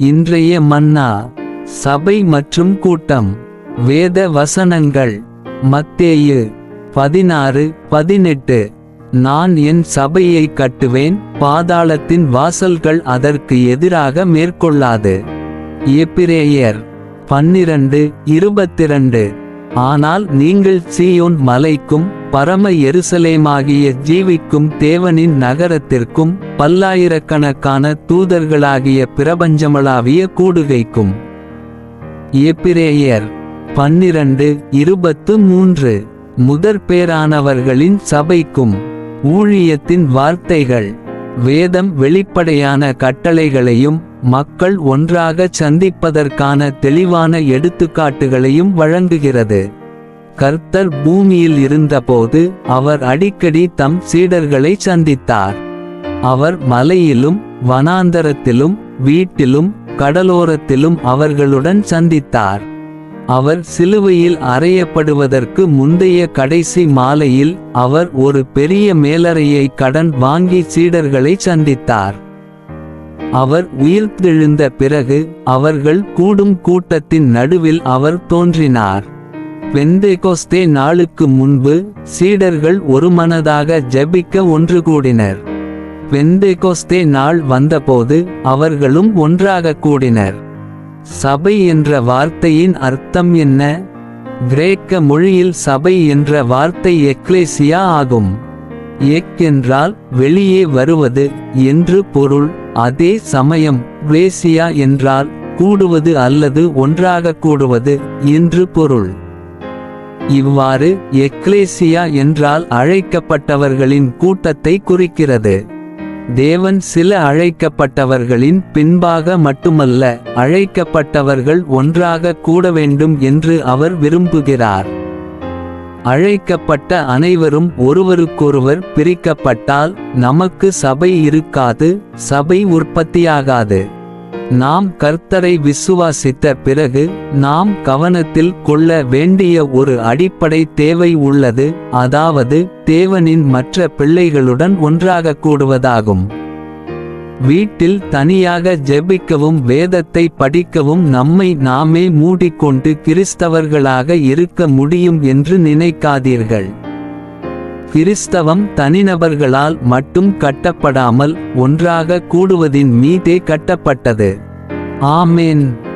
இன்றைய மன்னா சபை மற்றும் கூட்டம் வேத வசனங்கள் மத்தேயு பதினாறு பதினெட்டு நான் என் சபையை கட்டுவேன் பாதாளத்தின் வாசல்கள் அதற்கு எதிராக மேற்கொள்ளாது. எப்பிரேயர் பன்னிரண்டு இருபத்திரண்டு ஆனால் நீங்கள் சீயோன் மலைக்கும் பரம எருசலேமாகிய ஜீவிக்கும் தேவனின் நகரத்திற்கும் பல்லாயிரக்கணக்கான தூதர்களாகிய பிரபஞ்சமளாவிய கூடுகைக்கும். எப்பிரேயர் பன்னிரண்டு இருபத்து மூன்று. முதற்பேரானவர்களின் சபைக்கும் ஊழியத்தின் வார்த்தைகள் வேதம் வெளிப்படையான கட்டளைகளையும் மக்கள் ஒன்றாக சந்திப்பதற்கான தெளிவான எடுத்துக்காட்டுகளையும் வழங்குகிறது. கர்த்தர் பூமியில் இருந்தபோது அவர் அடிக்கடி தம் சீடர்களை சந்தித்தார். அவர் மலையிலும் வனாந்தரத்திலும் வீட்டிலும் கடலோரத்திலும் அவர்களுடன் சந்தித்தார். அவர் சிலுவையில் அறையப்படுவதற்கு முந்தைய கடைசி மாலையில் அவர் ஒரு பெரிய மேலறையை கடன் வாங்கி சீடர்களை சந்தித்தார். அவர் உயிர்த்தெழுந்த பிறகு அவர்கள் கூடும் கூட்டத்தின் நடுவில் அவர் தோன்றினார். பெந்தேகோஸ்தே நாளுக்கு முன்பு சீடர்கள் ஒருமனதாக ஜெபிக்க ஒன்று கூடினர். பெந்தேகோஸ்தே நாள் வந்தபோது அவர்களும் ஒன்றாக கூடினர். சபை என்ற வார்த்தையின் அர்த்தம் என்ன? கிரேக்க மொழியில் சபை என்ற வார்த்தை எக்லேசியா ஆகும். எக் என்றால் வெளியே வருவது என்று பொருள் அதே சமயம் கிளேசியா என்றால் கூடுவது அல்லது ஒன்றாக கூடுவது என்று பொருள். இவ்வாறு எக்லேசியா என்றால் அழைக்கப்பட்டவர்களின் கூட்டத்தை குறிக்கிறது. தேவன் சில அழைக்கப்பட்டவர்களின் பின்பாக மட்டுமல்ல அழைக்கப்பட்டவர்கள் ஒன்றாக கூட வேண்டும் என்று அவர் விரும்புகிறார். அழைக்கப்பட்ட அனைவரும் ஒருவருக்கொருவர் பிரிக்கப்பட்டால் நமக்கு சபை இருக்காது சபை உற்பத்தியாகாது. நாம் கர்த்தரை விசுவாசித்த பிறகு நாம் கவனத்தில் கொள்ள வேண்டிய ஒரு அடிப்படை தேவை உள்ளது அதாவது தேவனின் மற்ற பிள்ளைகளுடன் ஒன்றாக கூடுவதாகும். வீட்டில் தனியாக ஜெபிக்கவும் வேதத்தை படிக்கவும் நம்மை நாமே மூடிக்கொண்டு கிறிஸ்தவர்களாக இருக்க முடியும் என்று நினைக்காதீர்கள். கிறிஸ்தவம் தனிநபர்களால் மட்டும் கட்டப்படாமல் ஒன்றாக கூடுவதின் மீதே கட்டப்பட்டது. ஆமேன்.